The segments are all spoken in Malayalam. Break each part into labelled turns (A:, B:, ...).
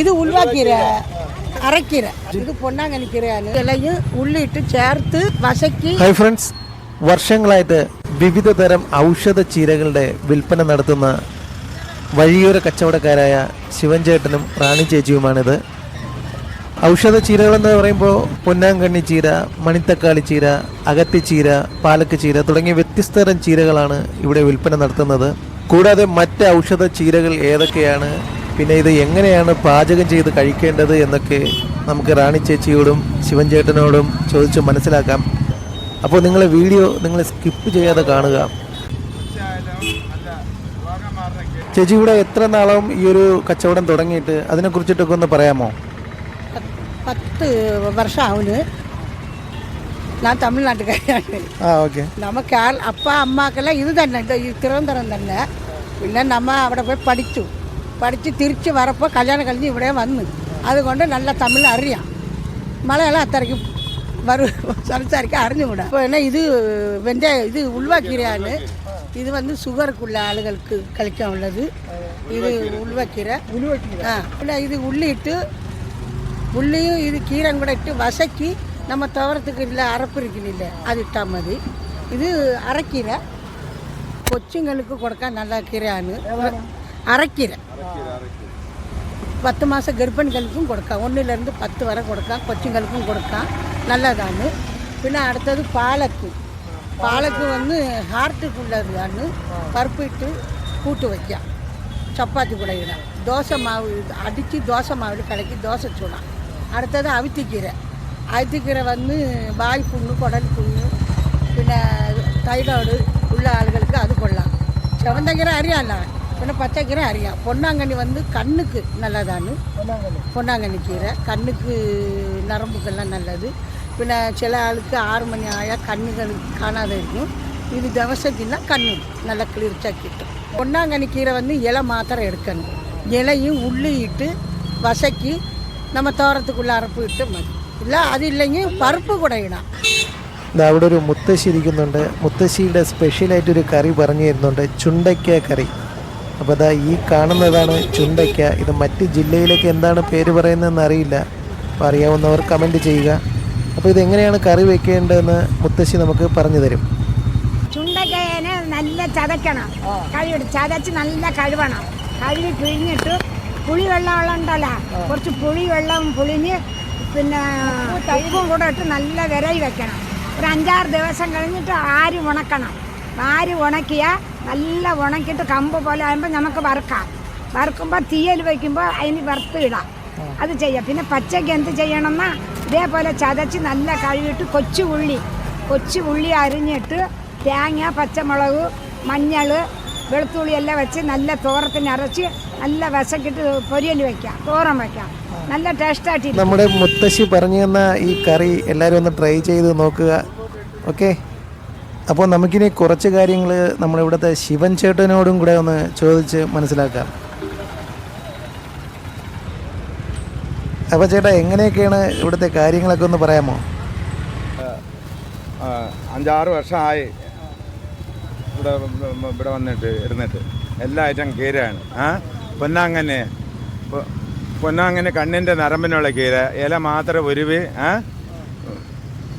A: ഇത് உள்வாக்கீரை அரைக்கீரை இது പൊന്നാങ്കണ്ണി കീരയാണ്. ഇലയും உள்ளிட்டு ചേർത്ത് வசக்கி
B: ഹൈ ഫ്രണ്ട്സ് വർഷങ്ങളായിട്ട് വിവിധ തരം ഔഷധ ചീരകളുടെ വിൽപ്പന നടത്തുന്ന വഴിയോര കച്ചവടക്കാരായ ശിവൻ ചേട്ടനും റാണി ചേച്ചിയുമാണിത്. ഔഷധ ചീരകളെന്ന് പറയുമ്പോൾ പൊന്നാങ്കണ്ണി ചീര മണിത്തക്കാളി ചീര അകത്തി ചീര പാലക്ക് ചീര തുടങ്ങിയ വ്യത്യസ്ത തരം ചീരകളാണ് ഇവിടെ വിൽപ്പന നടത്തുന്നത്. കൂടാതെ മറ്റ് ഔഷധ ചീരകൾ ഏതൊക്കെയാണ്? പിന്നെ ഇത് എങ്ങനെയാണ് പാചകം ചെയ്ത് കഴിക്കേണ്ടത് എന്നൊക്കെ നമുക്ക് റാണി ചേച്ചിയോടും ശിവൻചേട്ടനോടും ചോദിച്ച് മനസ്സിലാക്കാം. അപ്പോൾ നിങ്ങൾ വീഡിയോ നിങ്ങൾ സ്കിപ്പ് ചെയ്യാതെ കാണുക. ചേച്ചി ഇവിടെ എത്ര നാളും ഈ ഒരു കച്ചവടം തുടങ്ങിയിട്ട്? അതിനെ കുറിച്ചിട്ടൊക്കെ ഒന്ന് പറയാമോ?
A: പത്ത് വർഷമാവുന്നു. ഞാൻ തമിഴ്നാട്ടുകാരിയാണ്.
B: ആ ഓക്കെ.
A: നമുക്ക് ആൾ അപ്പ അമ്മക്കെല്ലാം ഇത് തന്നെ ഇത് തിരുവനന്തപുരം തന്നെ. പിന്നെ നമ്മ അവിടെ പോയി പഠിച്ചു. പഠിച്ച് തിരിച്ച് വരപ്പോൾ കല്യാണം കഴിഞ്ഞ് ഇവിടെ വന്ന് അതുകൊണ്ട് നല്ല തമിഴ് അറിയാം മലയാളം അത്രയ്ക്കും വരും സംസാരിക്കാൻ അറിഞ്ഞുകൂടാ അപ്പോൾ എന്നാ ഇത് എൻ്റെ இது ഉൾവാക്കീരയാണ് இது வந்து சுகருக்குள்ள ஆளுகளுக்கு கழிக்க உள்ளது. இது உள்வக்கீரை ஆ இல்லை இது உள்ளிட்டு உள்ளியும் இது கீரை கூட இட்டு வசக்கி நம்ம தவறத்துக்கு இல்லை அரப்பு இருக்குன்னு இல்லை அது இட்டால் மதி இது அரைக்கீரை. கொச்சுங்களுக்கு கொடுக்க நல்லா கீரையான்னு. அரைக்கீரை. பத்து மாதம் கர்ப்பிணிகளுக்கும் கொடுக்கா ஒன்றுலேருந்து பத்து வரை கொடுக்கா கொச்சிங்களுக்கும் கொடுக்கலாம். நல்லதான்னு. பின்ன அடுத்தது பாலக்கு. பாலக்கு வந்து ஹார்ட்டுக்கு ஹார்ட்டுக்குள்ளதான்னு பருப்பிட்டு கூட்டு வைக்க. சப்பாத்தி கூட இடம் தோசை மாவு அடித்து தோசை மாவில் கலக்கி தோசை சூடான் அடுத்தது அவித்திக்கீரை. அவித்திக்கீரை வந்து வாய் புண்ணு குடல் புண்ணு பின்ன தைராய்டு உள்ள ஆளுகளுக்கு அது கொள்ளலாம். செவந்தக்கீரை அறியாம்ல இன்னும் பச்சை கீரை அறியா பொன்னாங்கண்ணி வந்து கண்ணுக்கு நல்லதானு பொன்னாங்கண்ணி. கீரை. கண்ணுக்கு நரம்புக்கெல்லாம் நல்லது. பின்ன சில ஆளுக்கு ஆறு மணி ஆயால் கண்ணுகளுக்கு காணாத இருக்கும். இது திவசத்தின்னா கண்ணு நல்லா கிளிர்ச்சாக கிட்டும். பொன்னாங்கண்ணி கீரை வந்து இலை மாத்திரை எடுக்கணும். இலையும் உள்ளிட்டு வசக்கி நம்ம தோரத்துக்குள்ளே அரப்பு இட்டு மതി ഇല്ല അതില്ലെങ്കിൽ പറുപ്പ്
B: കുടയിടാം അവിടെ ഒരു മുത്തശ്ശി ഇരിക്കുന്നുണ്ട്. മുത്തശ്ശിയുടെ സ്പെഷ്യലായിട്ടൊരു കറി പറഞ്ഞു തരുന്നുണ്ട് ചുണ്ടയ്ക്ക കറി. അപ്പോൾ അതാ ഈ കാണുന്നതാണ് ചുണ്ടയ്ക്ക. ഇത് മറ്റ് ജില്ലയിലേക്ക് എന്താണ് പേര് പറയുന്നതെന്ന് അറിയില്ല. അപ്പോൾ അറിയാവുന്നവർ കമന്റ് ചെയ്യുക. അപ്പോൾ ഇതെങ്ങനെയാണ് കറി വെക്കേണ്ടതെന്ന് മുത്തശ്ശി നമുക്ക് പറഞ്ഞു തരും.
C: ചുണ്ടക്കയനെ നല്ല ചതയ്ക്കണം. കഴുകിട്ട് ചതച്ച് നല്ല കഴുവണം. കഴുകി പിഴിഞ്ഞിട്ട് പുളി വെള്ളം ഉണ്ടല്ലോ. കുറച്ച് പുളി വെള്ളം പുളിഞ്ഞ് പിന്നെ ഉപ്പും കൂടെ ഇട്ട് നല്ല വിരയി വെക്കണം. ഒരു അഞ്ചാറ് ദിവസം കഴിഞ്ഞിട്ട് ആര് ഉണക്കണം. ആര് ഉണക്കിയ നല്ല ഉണക്കിയിട്ട് കമ്പ് പോലെ ആകുമ്പോൾ നമുക്ക് വറുക്കാം. വറുക്കുമ്പോൾ തീയൽ വയ്ക്കുമ്പോൾ അതിന് വറുത്ത് ഇടാം. അത് ചെയ്യാം. പിന്നെ പച്ചയ്ക്ക് എന്ത് ചെയ്യണമെന്നാ ഇതേപോലെ ചതച്ച് നല്ല കഴുകിയിട്ട് കൊച്ചു ഉള്ളി കൊച്ചു ഉള്ളി അരിഞ്ഞിട്ട് തേങ്ങ പച്ചമുളക് മഞ്ഞൾ വെളുത്തുള്ളി എല്ലാം വെച്ച് നല്ല തോറത്തിന് അരച്ച് നല്ല വിശക്കിട്ട് പൊരിയൽ വെക്കാം. തോരൻ വെക്കാം. നല്ല ടേസ്റ്റായിട്ട്
B: നമ്മുടെ മുത്തശ്ശി പറഞ്ഞു തന്ന ഈ കറി എല്ലാവരും ഒന്ന് ട്രൈ ചെയ്ത് നോക്കുക. ഓക്കെ അപ്പോൾ നമുക്കിനി കുറച്ച് കാര്യങ്ങൾ നമ്മളിവിടുത്തെ ശിവൻ ചേട്ടനോടും കൂടെ ഒന്ന് ചോദിച്ച് മനസ്സിലാക്കാം. അപ്പോൾ ചേട്ടാ എങ്ങനെയൊക്കെയാണ് ഇവിടുത്തെ കാര്യങ്ങളൊക്കെ ഒന്ന് പറയാമോ?
D: അഞ്ചാറ് വർഷമായി ഇവിടെ ഇവിടെ വന്നിട്ട് ഇരുന്നിട്ട്. എല്ലാ ഐറ്റം കീരയാണ്. ആ പൊന്നാങ്ങനെ പൊന്നാങ്ങനെ കണ്ണിന്റെ നരമ്പിനുള്ള കീര ഇല മാത്രം ഉരുവി ആ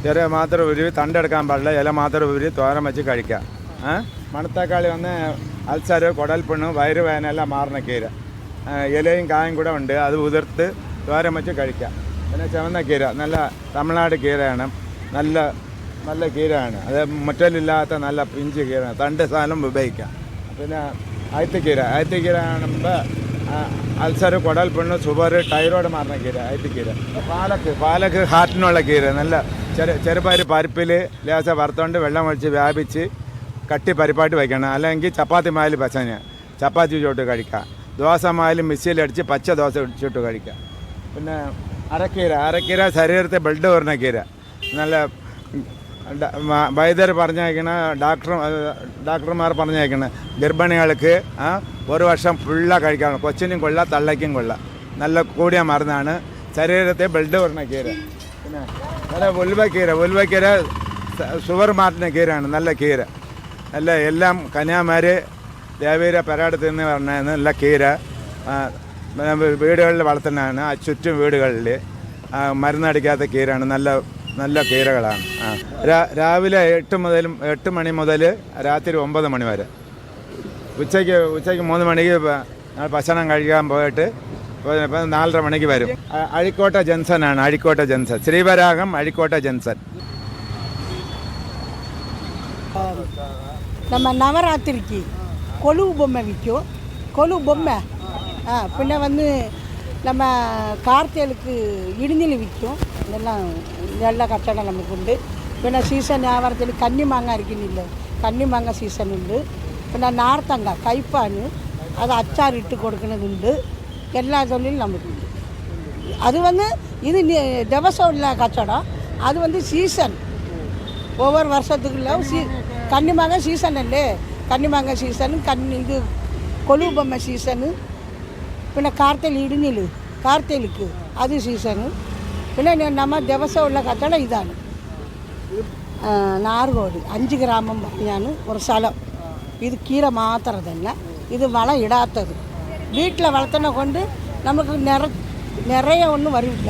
D: ഇല മാത്രം ഉരുവി തണ്ടെടുക്കാൻ പാടില്ല. ഇല മാത്രം ഉരുവി തോരൻ വെച്ച് കഴിക്കാം. ഏ? മണത്തക്കാളി വന്ന് അൾസർ കുടൽപ്പുണ്ണ് വയറുവേന എല്ലാം മാറുന്ന കീര. ഇലയും കായും കൂടെ ഉണ്ട്. അത് ഉതിർത്ത് തോരൻ വെച്ച് കഴിക്കാം. പിന്നെ ചുവന്ന കീര. നല്ല തമിഴ്നാട് കീരയാണ്. നല്ല നല്ല കീരയാണ്. അത് മുറ്റലില്ലാത്ത നല്ല പിഞ്ച് കീര തണ്ട് സാധനം ഉപയോഗിക്കാം. പിന്നെ അയത്തിക്കീര അയത്തിക്കീര ആകുമ്പോൾ അൾസർ കുടൽ പെണ്ണ് ഷുഗർ ടൈറോയ്ഡ് മാറുന്ന കീര അയത്തിക്കീര പാലക്ക് പാലക്ക് ഹാർട്ടിനുള്ള കീര നല്ല ചെറു ചെറുപയർ പരിപ്പിൽ ലേശം വറുത്തോണ്ട് വെള്ളം ഒഴിച്ച് വ്യാപിച്ച് കട്ടി പരിപ്പായിട്ട് വയ്ക്കണം അല്ലെങ്കിൽ ചപ്പാത്തി മായിൽ പച്ചഞ്ഞ് ചപ്പാത്തി ചുട്ട് കഴിക്കാം. ദോശ മായിൽ മിക്സിയിലടിച്ച് പച്ച ദോശ ചുട്ട് കഴിക്കാം. പിന്നെ അരക്കീര അരക്കീര ശരീരത്തെ ബ്ലഡ് വരുന്ന കീര. നല്ല വൈദ്യർ പറഞ്ഞേക്കണ ഡോക്ടർ ഡോക്ടർമാർ പറഞ്ഞേക്കണ ഗർഭിണികൾക്ക് ഒരു വർഷം ഫുള്ള കഴിക്കണം കൊച്ചിനും കൊള്ള തള്ളയ്ക്കും കൊള്ള. നല്ല കൂടിയ മരുന്നാണ്. ശരീരത്തെ ബ്ലഡ് വരുന്ന കീര. പിന്നെ നല്ല ഉൽവക്കീര ഉൽവക്കീര ഷുഗർ മാറ്റുന്ന കീരയാണ്. നല്ല കീര. നല്ല എല്ലാം കന്യാമാർ ദേവീര പരാടത്തിൽ നിന്ന് പറഞ്ഞ നല്ല കീര. വീടുകളിൽ വളർത്തുന്നതാണ്. ആ ചുറ്റും വീടുകളിൽ മരുന്നടിക്കാത്ത കീരയാണ് നല്ല നല്ല കീരകളാണ് ആ രാ- രാവിലെ എട്ട് മുതൽ എട്ട് മണി മുതൽ രാത്രി ഒമ്പത് മണി വരെ ഉച്ചയ്ക്ക് ഉച്ചയ്ക്ക് മൂന്ന് മണിക്ക് പ- ഞങ്ങൾ ഭക്ഷണം കഴിക്കാൻ പോയിട്ട് ഇപ്പൊ- ഇപ്പൊ നാലര മണിക്ക് വരും അ- അഴിക്കോട്ട ജംഗ്ഷനാണ് അഴിക്കോട്ട ജംഗ്ഷൻ ശ്രീവരാഗം അഴിക്കോട്ട ജംഗ്ഷൻ
A: நம்ம நவராத்திரிக்கு கொலு பொம்மை விற்கும் கொலு பொம்மை ஆ பின்ன வந்து நம்ம கார்த்திகளுக்கு இடிஞ்சல் விற்கும் இதெல்லாம் நல்ல கட்டடம் நமக்கு உண்டு പിന്നെ സീസൺ വ്യാപാരത്തിൽ കന്നിമാങ്ങ അരിക്കുന്നില്ല കന്നിമാങ്ങ സീസൺ ഉണ്ട് പിന്നെ നാർത്തങ്ക കയ്പാന് അത് അച്ചാറിട്ട് കൊടുക്കുന്നതുണ്ട് എല്ലാ തൊഴിലും നമുക്കുണ്ട് அது வந்து இது நி- திவசம் உள்ள கச்சடம் அது வந்து சீசன் ஒவ்வொரு வருஷத்துக்குள்ள சீ கன்னிமாங்க சீசன் அல்லே கன்னிமாங்க சீசனு கன்னி இது கொலு பொம்மை சீசனு പിന്നെ കാർത്തേൽ ഇടിഞ്ഞിൽ കാർത്തേലിക്ക് അത് സീസണ് പിന്നെ നമ്മൾ ദിവസമുള്ള കച്ചവടം ഇതാണ്. നാർകോടി അഞ്ച് ഗ്രാമം പറഞ്ഞാണ് ഒരു സ്ഥലം. ഇത് കീര മാത്രം തന്നെ. இது വളം இடாத்தது வீட்டில் വളർത്തണ കൊണ്ട് നമുക്ക് നിറ നിറയ ഒന്നും വരില്ല.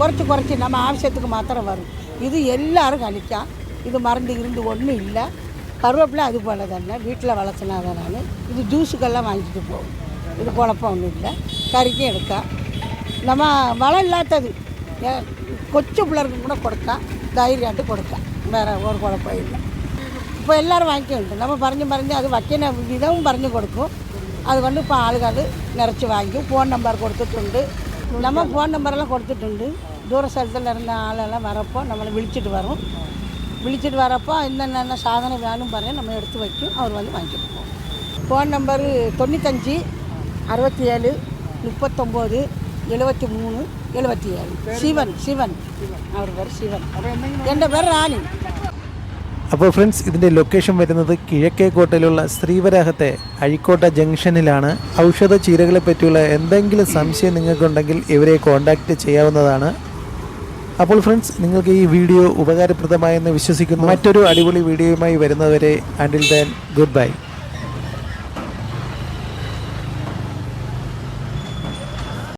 A: കുറച്ച് குறைச்சி நம்ம ஆவசியத்துக்கு மாத்திரம் வரும் இது எல்லாரும் கழிக்கலாம் இது மருந்து இருந்து ஒன்றும் இல்லை கருவேப்பிலை அது போல் தானே வீட்டில் வளர்த்தினாத நான் இது ஜூஸுக்கெல்லாம் வாங்கிட்டு போகும் இது குழப்பம் ஒன்றும் இல்லை கறிக்கும் எடுக்க நம்ம வளம் இல்லாதது கொச்சு பிள்ளைக்கு கூட கொடுத்தா தைரியாட்டு கொடுத்தேன் வேறு ஒரு குழப்பம் இல்லை. இப்போ எல்லோரும் வாங்கிக்கிட்டு நம்ம பறிஞ்சு பறிஞ்சு அது வைக்கணும் விதமும் பறிஞ்சு கொடுக்கும். அது வந்து இப்போ ஆளுகாது நிறச்சி வாங்கி ஃபோன் நம்பர் கொடுத்துட்டுண்டு. நம்ம ஃபோன் நம்பரெல்லாம் கொடுத்துட்டுண்டு. தூர சலத்தில் இருந்த ஆளெல்லாம் வரப்போ நம்மளை விழிச்சிட்டு வரும். விழிச்சிட்டு வரப்போ என்னென்ன சாதனை வேணும் பாருங்க நம்ம எடுத்து வைக்கும். அவர் வந்து வாங்கிட்டு போவோம் ஃபோன் நம்பரு தொண்ணூத்தஞ்சு அறுபத்தி ஏழு முப்பத்தொம்போது എഴുപത്തി മൂന്ന് എഴുപത്തി ഏഴ് ശിവൻ. ശിവൻ. அவர் പേര് ശിവൻ എന്റെ പേര് റാണി
B: അപ്പോൾ ഫ്രണ്ട്സ് ഇതിന്റെ ലൊക്കേഷൻ വരുന്നത് കിഴക്കേക്കോട്ടയിലുള്ള ശ്രീവരാഹത്തെ അഴിക്കോട്ട ജംഗ്ഷനിലാണ്. ഔഷധ ചീരകളെ പറ്റിയുള്ള എന്തെങ്കിലും സംശയം നിങ്ങൾക്കുണ്ടെങ്കിൽ ഇവരെ കോൺടാക്റ്റ് ചെയ്യാവുന്നതാണ്. അപ്പോൾ ഫ്രണ്ട്സ് നിങ്ങൾക്ക് ഈ വീഡിയോ ഉപകാരപ്രദമായെന്ന് വിശ്വസിക്കുന്നു. മറ്റൊരു അടിപൊളി വീഡിയോയുമായി വരുന്നവരെ ആൻഡിൽ ദാൻ ഗുഡ് ബൈ